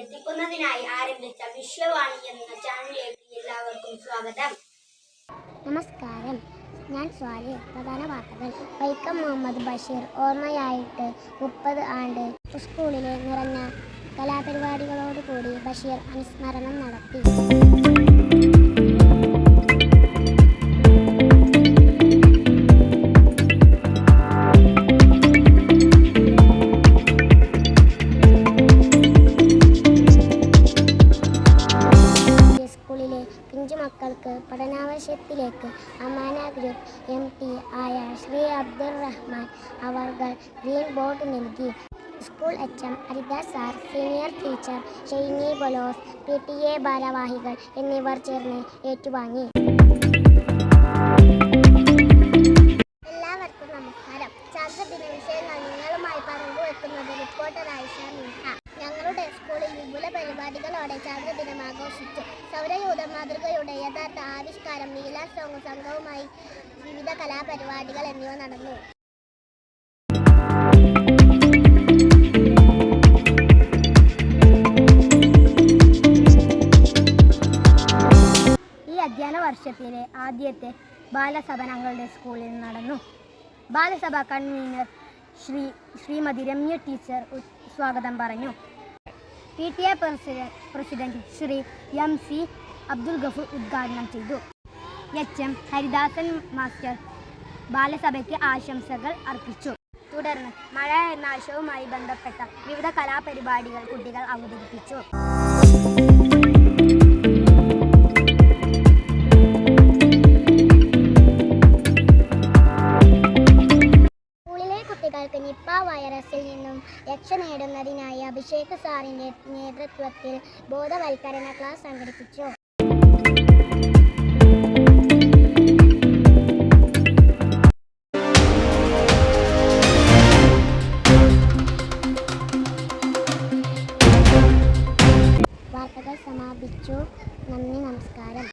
എത്തിക്കുന്നതിനായി ആരംഭിച്ച വിശ്വവാണി എന്ന ചാനലിലേക്ക് എല്ലാവർക്കും സ്വാഗതം. നമസ്കാരം. ഞാൻ സ്വാലി പ്രധാന വാർത്തകൾ. വൈക്കം മുഹമ്മദ് ബഷീർ ഓർമ്മയായിട്ട് മുപ്പത് ആണ്ട് സ്കൂളിലെ നിറഞ്ഞ കലാപരിപാടികളോടുകൂടി ബഷീർ അനുസ്മരണം നടത്തി. സ്കൂളിലെ പിഞ്ചുമക്കൾക്ക് പഠനാവശ്യത്തിലേക്ക് അമാന ഗ്രൂപ്പ് എം പി ആയ ശ്രീ അബ്ദുൾ റഹ്മാൻ അവർകൾ ഗ്രീൻ ബോർഡ് നൽകി. School H M Haridas sir senior teacher Shainy Bolos P T A ഭാരവാഹികൾ എന്നിവർ ചേർന്ന് ഏറ്റുവാങ്ങി. എല്ലാവർക്കും നമസ്കാരം. ചാന്ദ്രദിന വിഷയങ്ങൾ നിങ്ങളുമായി പങ്കുവെക്കുന്നത് റിപ്പോർട്ടർ ആയിഷ മിൻഹ ഞങ്ങളുടെ സ്കൂളിൽ വിപുല പരിപാടികളോടെ ചാന്ദ്രദിനം ആഘോഷിച്ചു. സൗരയൂഥ മാതൃകയുടെ യഥാർത്ഥ ആവിഷ്കാരം നീല സോങ് സംഘവുമായി വിവിധ കലാപരിപാടികൾ എന്നിവ നടന്നു. ഈ അധ്യയന വർഷത്തിലെ ആദ്യത്തെ ബാലസഭ ഞങ്ങളുടെ സ്കൂളിൽ നടന്നു. ബാലസഭ കൺവീനർ ശ്രീ ശ്രീമതി രമ്യ ടീച്ചർ സ്വാഗതം പറഞ്ഞു. P T A president Shri M C Abdul Gafoor ഉദ്ഘാടനം ചെയ്തു. എച്ച് എം ഹരിദാസൻ മാസ്റ്റർ ബാലസഭയ്ക്ക് ആശംസകൾ അർപ്പിച്ചു. തുടർന്ന് മഴ എന്ന ആശയവുമായി ബന്ധപ്പെട്ട വിവിധ കലാപരിപാടികൾ കുട്ടികൾ അവതരിപ്പിച്ചു. വൈറസിൽ നിന്നും രക്ഷ നേടുന്നതിനായി അഭിഷേക് സാറിന്റെ നേതൃത്വത്തിൽ ബോധവൽക്കരണ ക്ലാസ് സംഘടിപ്പിച്ചു. വാർത്തകൾ സമാപിച്ചു. നന്ദി നമസ്കാരം.